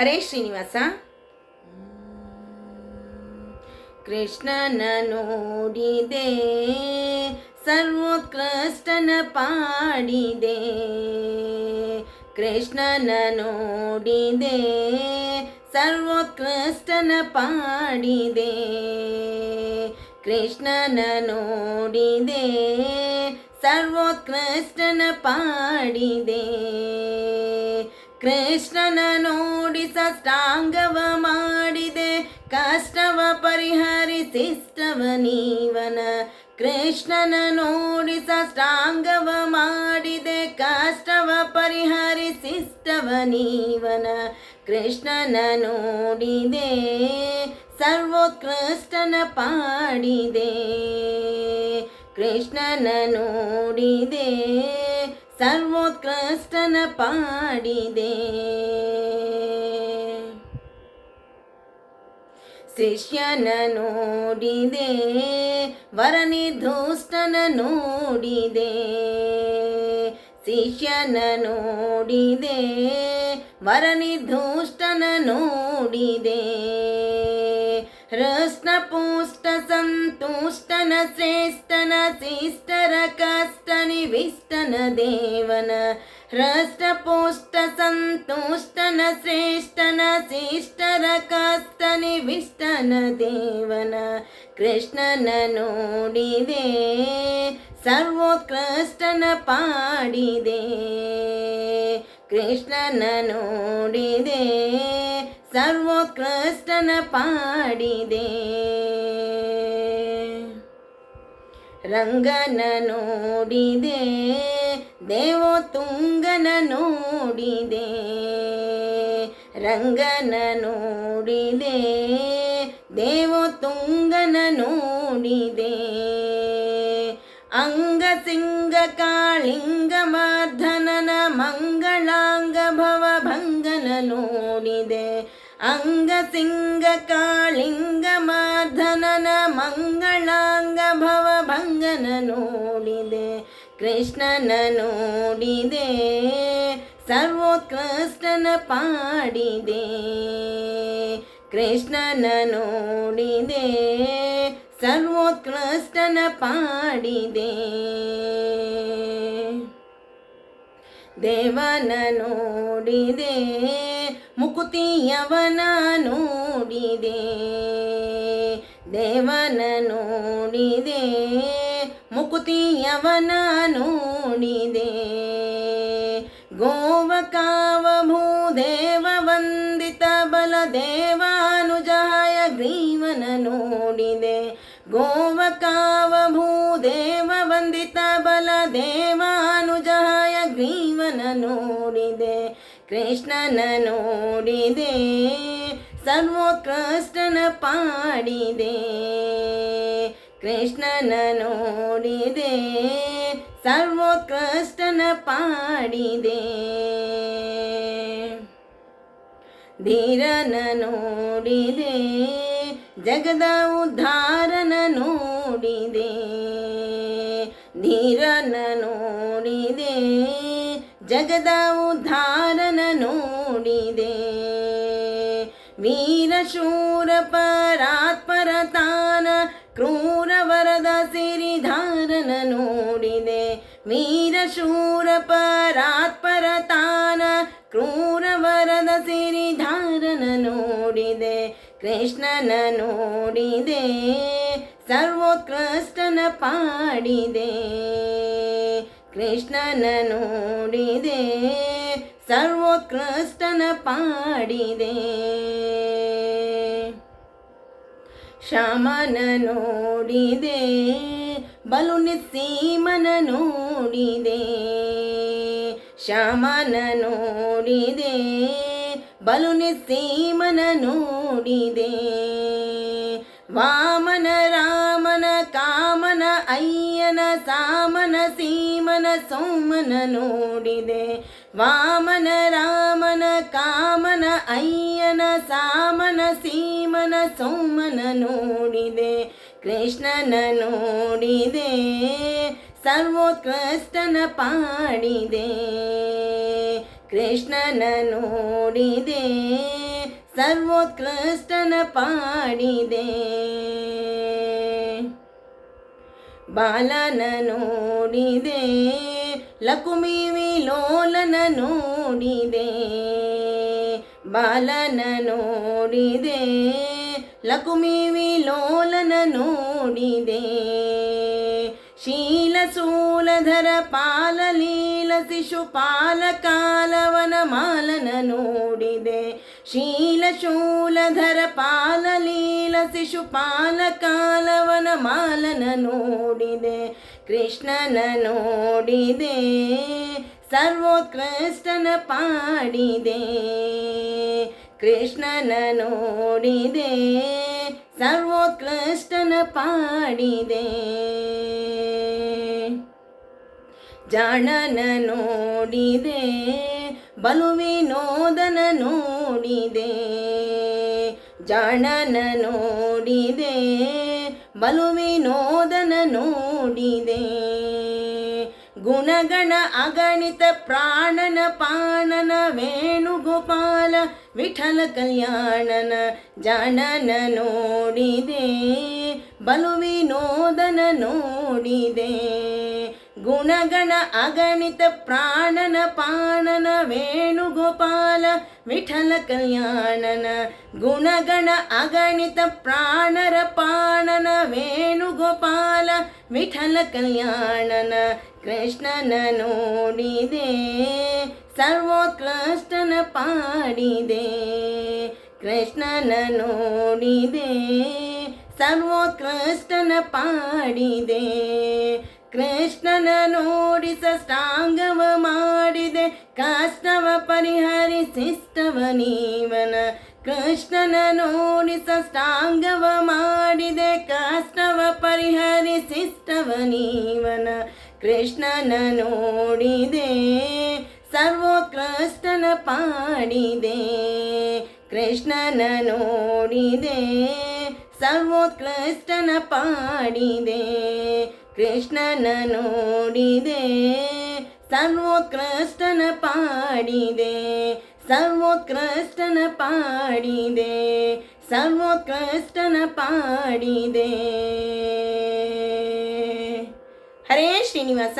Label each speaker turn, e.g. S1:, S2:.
S1: ಹರೇ ಶ್ರೀನಿವಾಸ. ಕೃಷ್ಣನ ನೋಡಿದೆ ಸರ್ವೋತ್ಕೃಷ್ಟನ ಪಾಡಿದೆ. ಕೃಷ್ಣನ ನೋಡಿದೆ ಸರ್ವೋತ್ಕೃಷ್ಟನ ಪಾಡಿದೆ. ಕೃಷ್ಣನ ನೋಡಿದೆ ಸರ್ವೋತ್ಕೃಷ್ಟನ ಪಾಡಿದೆ. ಕೃಷ್ಣನ ನೋಡಿ ಸಷ್ಟಾಂಗವ ಮಾಡಿದೆ, ಕಷ್ಟವ ಪರಿಹರಿಸಿಷ್ಟವ ನೀವನ. ಕೃಷ್ಣನ ನೋಡಿ ಸಷ್ಟಾಂಗವ ಮಾಡಿದೆ, ಕಷ್ಟವ ಪರಿಹರಿಸಿಷ್ಟವ ನೀವನ. ಕೃಷ್ಣನ ನೋಡಿದೆ, ಸರ್ವೋತ್ಕೃಷ್ಟನ ಪಾಡಿದೆ. ಕೃಷ್ಣನ ನೋಡಿದೆ ಸರ್ವೋತ್ಕೃಷ್ಟನ ಪಾಡಿದೆ. ಶಿಷ್ಯನ ನೋಡಿದೆ ವರನಿರ್ಧೂಷ್ಟನ ನೋಡಿದೆ. ಶಿಷ್ಯನ ನೋಡಿದೆ ವರನಿರ್ಧೂಷ್ಟನ ನೋಡಿದೆ. ಹೃಷ್ಣ ಪುಷ್ಟ ಸಂತುಷ್ಟನ ಶ್ರೇಷ್ಠನ ಶಿಷ್ಟರ ಕಷ್ಟ ನಿವಿಷ್ಟನ ದೇವನ ಹೃಷ್ಟ ಪುಷ್ಟ ಸಂತುಷ್ಟನ ಶ್ರೇಷ್ಠನ ಶಿಷ್ಟರ ಕಷ್ಟ ನಿವಿಷ್ಟನ ದೇವನ ಕೃಷ್ಣನ ನೋಡಿದೆ ಸರ್ವೋತ್ಕೃಷ್ಟನ ಪಾಡಿದೆ ಕೃಷ್ಣನ ನೋಡಿದೆ ಸರ್ವೋತ್ಕೃಷ್ಟನ ಪಾಡಿದೆ. ರಂಗನ ನೋಡಿದೆ ದೇವೋತ್ತುಂಗನ ನೋಡಿದೆ. ರಂಗನ ನೋಡಿದೆ ದೇವೋತ್ತುಂಗನ ನೋಡಿದೆ. ಅಂಗಸಿಂಗ ಕಾಳಿಂಗ ಮಾಧನನ ಮಂಗಳಾಂಗ ಭವಭಂಗನ ನೋಡಿದೆ. ಅಂಗಸಿಂಗ ಕಾಳಿಂಗ ಮರ್ಧನನ ಮಂಗಳಾಂಗ ಭವಭಂಗನ ನೋಡಿದೆ, ಕೃಷ್ಣನ ನೋಡಿದೆ, ಸರ್ವೋತ್ಕೃಷ್ಟನ ಪಾಡಿದೆ, ಕೃಷ್ಣನ ನೋಡಿದೆ, ಸರ್ವೋತ್ಕೃಷ್ಟನ ಪಾಡಿದೆ. ದೇವನ ನೋಡಿದೆ ಮುಕುತಿಯವನ ನೋಡಿದೆ, ದೇವನ ನೋಡಿದೆ, ಮುಕುತಿಯವನ ನೋಡಿದೆ. ಗೋವಕಾವ ಭೂದೇವ ವಂದಿತ ಬಲದೇವಾನುಜಾಯ ಗ್ರೀವನ ನೋಡಿದೆ ಗೋವಕಾವ ಭೂದೇವ ವಂದಿತ ಕೃಷ್ಣನ ನೋಡಿದೆ, ಸರ್ವೋತ್ಕೃಷ್ಟನ ಪಾಡಿದೆ. ಕೃಷ್ಣನ ನೋಡಿದೆ, ಸರ್ವೋತ್ಕೃಷ್ಟನ ಪಾಡಿದೆ. ಧೀರನ ನೋಡಿದೆ, ಜಗದ ಉದ್ಧಾರನ ನೋಡಿದೆ. ಧೀರನ ನೋಡಿದೆ ಜಗದ ಉದ್ಧಾರನ ನೋಡಿದೆ ವೀರಶೂರ ಪರಾತ್ಪರ ತಾನ ಕ್ರೂರ ವರದ ಸಿರಿಧಾರನ ನೋಡಿದೆ ವೀರಶೂರ ಪರಾತ್ಪರ ತಾನ ಕ್ರೂರ ವರದ ಸಿರಿಧಾರನ ನೋಡಿದೆ ಕೃಷ್ಣನ ನೋಡಿದೆ ಸರ್ವೋತ್ಕೃಷ್ಟನ ಪಾಡಿದೆ. ಕೃಷ್ಣನ ನೋಡಿದೆ, ಸರ್ವೋತ್ಕೃಷ್ಟನ ಪಾಡಿದೆ. ಶ್ಯಾಮನ ನೋಡಿದೆ ಬಲು ನಿಸೀಮನ ನೋಡಿದೆ. ಶ್ಯಾಮನ ನೋಡಿದೆ ಬಲು ನಿಸೀಮನ ನೋಡಿದೆ. ವಾಮನ, ರಾಮನ, ಕಾಮನ, ಅಯ್ಯನ ಸಾಮನ ಸೀಮನ ಸೋಮನ ನೋಡಿದೆ. ವಾಮನ ರಾಮನ ಕಾಮನ ಅಯ್ಯನ ಸಾಮನ ಸೀಮನ ಸೋಮನ ನೋಡಿದೆ. ಕೃಷ್ಣನ ನೋಡಿದೆ. ಸರ್ವೋತ್ಕೃಷ್ಟನ ಪಾಡಿದೆ. ಕೃಷ್ಣನ ನೋಡಿದೆ. ಸರ್ವೋತ್ಕೃಷ್ಟನ ಪಾಡಿದೆ. ಬಾಲನ ನೋಡಿದೆ ಲಕುಮಿ ವಿಲೋಲನ ನೋಡಿದೆ. ಬಾಲನ ನೋಡಿದೆ ಲಕುಮಿ ವಿಲೋಲನ ನೋಡಿದೆ. ಪಾಲ ಪಾಲಲೀಲ ಶಿಶುಪಾಲ ಕಾಲವನ ಮಾಲನ ನೋಡಿದೆ. ಶೀಲಶೂಲಧರ ಪಾಲಲೀಲ ಶಿಶುಪಾಲ ಕಾಲವನ ಮಾಲನ ನೋಡಿದೆ, ಕೃಷ್ಣನ ನೋಡಿದೆ, ಸರ್ವೋತ್ಕೃಷ್ಟನ ಪಾಡಿದೆ, ಕೃಷ್ಣನ ನೋಡಿದೆ, ಸರ್ವೋತ್ಕೃಷ್ಟನ ಪಾಡಿದೆ. ಜಾಣನ ನೋಡಿದೆ. ಬಲು ವಿನೋದನ ನೋಡಿದೆ, ಜಾಣನ ನೋಡಿದೆ ಬಲು ವಿನೋದನ ನೋಡಿದೆ. ಗುಣಗಣ ಅಗಣಿತ ಪ್ರಾಣನ ಪಾಣನ ವೇಣುಗೋಪಾಲ ವಿಠಲ ಕಲ್ಯಾಣನ ಜಾಣನ ನೋಡಿದೆ ಬಲು ವಿನೋದನ ನೋಡಿದೆ. ಗುಣಗಣ ಅಗಣಿತ ಪ್ರಾಣನ ಪಾಣನ ವೇಣುಗೋಪಾಲ ವಿಠಲ ಕಲ್ಯಾಣನ ಗುಣಗಣ ಅಗಣಿತ ಪ್ರಾಣರ ಪಾಣನ ವೇಣುಗೋಪಾಲ ವಿಠಲ ಕಲ್ಯಾಣನ ಕೃಷ್ಣನ ನೋಡಿದೆ, ಸರ್ವೋತ್ಕೃಷ್ಟನ ಪಾಡಿದೆ. ಕೃಷ್ಣನ ನೋಡಿದೆ, ಸರ್ವೋತ್ಕೃಷ್ಟನ ಪಾಡಿದೆ. ಕೃಷ್ಣನ ನೋಡಿ ಸಷ್ಟಾಂಗವ ಮಾಡಿದೆ, ಕಷ್ಟವ ಪರಿಹರಿಸಿಷ್ಟವ ನೀವನ. ಕೃಷ್ಣನ ನೋಡಿ ಸಷ್ಟಾಂಗವ ಮಾಡಿದೆ, ಕಷ್ಟವ ಪರಿಹರಿಸಿಷ್ಟವ ನೀವನ. ಕೃಷ್ಣನ ನೋಡಿದೆ, ಸರ್ವೋತ್ಕೃಷ್ಟನ ಪಾಡಿದೆ. ಕೃಷ್ಣನ ನೋಡಿದೆ, ಸರ್ವೋತ್ಕೃಷ್ಟನ ಪಾಡಿದೆ. ಕೃಷ್ಣನ ನೋಡಿದೆ ಸರ್ವೋತ್ಕೃಷ್ಟನ ಪಾಡಿದೆ ಸರ್ವೋತ್ಕೃಷ್ಟನ ಪಾಡಿದೆ ಸರ್ವೋತ್ಕೃಷ್ಟನ ಪಾಡಿದೆ. ಹರೇ ಶ್ರೀನಿವಾಸ.